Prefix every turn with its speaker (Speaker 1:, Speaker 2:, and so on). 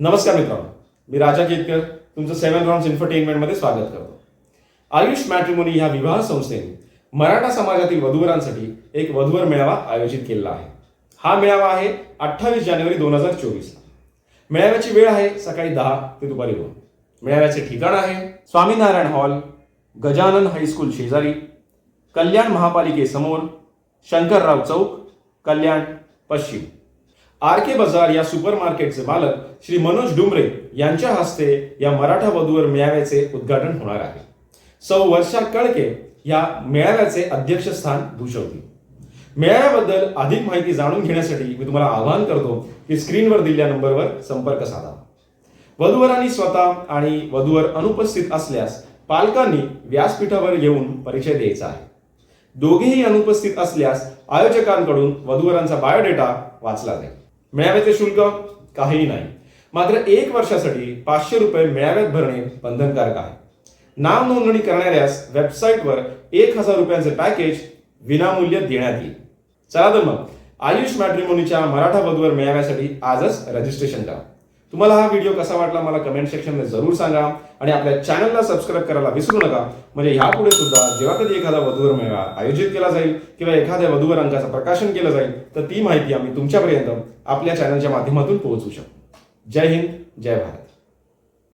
Speaker 1: नमस्कार मित्रांनो मी राजा केतकर तुमचं सेव्हन राऊंड इन्फरटेनमेंटमध्ये स्वागत करतो. आयुष मॅट्रिमोनी ह्या विवाह संस्थेने मराठा समाजातील वधूवरांसाठी एक वधूवर मेळावा आयोजित केलेला आहे. हा मेळावा आहे अठ्ठावीस जानेवारी दोन हजार चोवीसला मेळाव्याची वेळ आहे सकाळी दहा ते दुपारी दोन. मेळाव्याचे ठिकाण आहे स्वामीनारायण हॉल गजानन हायस्कूल शेजारी कल्याण महापालिकेसमोर शंकरराव चौक कल्याण पश्चिम. आर के बाजार या सुपर मार्केटचे मालक श्री मनोज डुमरे यांच्या हस्ते या मराठा वधूवर मेळाव्याचे उद्घाटन होणार आहे. सौ वर्षा कळके या मेळाव्याचे अध्यक्षस्थान भूषवतील. मेळाव्याबद्दल अधिक माहिती जाणून घेण्यासाठी मी तुम्हाला आवाहन करतो की स्क्रीनवर दिलेल्या नंबरवर संपर्क साधा. वधूवरांनी स्वतः आणि वधूवर अनुपस्थित असल्यास पालकांनी व्यासपीठावर येऊन परिचय द्यायचा आहे. दोघेही अनुपस्थित असल्यास आयोजकांकडून वधूवरांचा बायोडेटा वाचला जाईल. मिळाव्याचे शुल्क काहीही नाही. मात्र एक वर्षासाठी पाचशे रुपये मिळाव्यात भरणे बंधनकारक आहे. नाव नोंदणी करणाऱ्यास वेबसाईटवर एक हजार रुपयांचे पॅकेज विनामूल्य देण्यात येईल. चला तर मग आयुष मॅट्रिमोनीच्या मराठा बधूवर मिळाव्यासाठी आजच रजिस्ट्रेशन करा. तुम्हाला हा व्हिडिओ कसा वाटला मला कमेंट सेक्शनमध्ये जरूर सांगा आणि आपल्या चॅनलला सबस्क्राईब करायला विसरू नका. म्हणजे ह्यापुढे सुद्धा जेव्हा कधी एखादा वधूवर मेळा आयोजित केला जाईल किंवा एखाद्या वधूवर अंकाचं प्रकाशन केलं जाईल तर ती माहिती आम्ही तुमच्यापर्यंत आपल्या चॅनलच्या माध्यमातून पोहोचू शकतो जय हिंद जय भारत.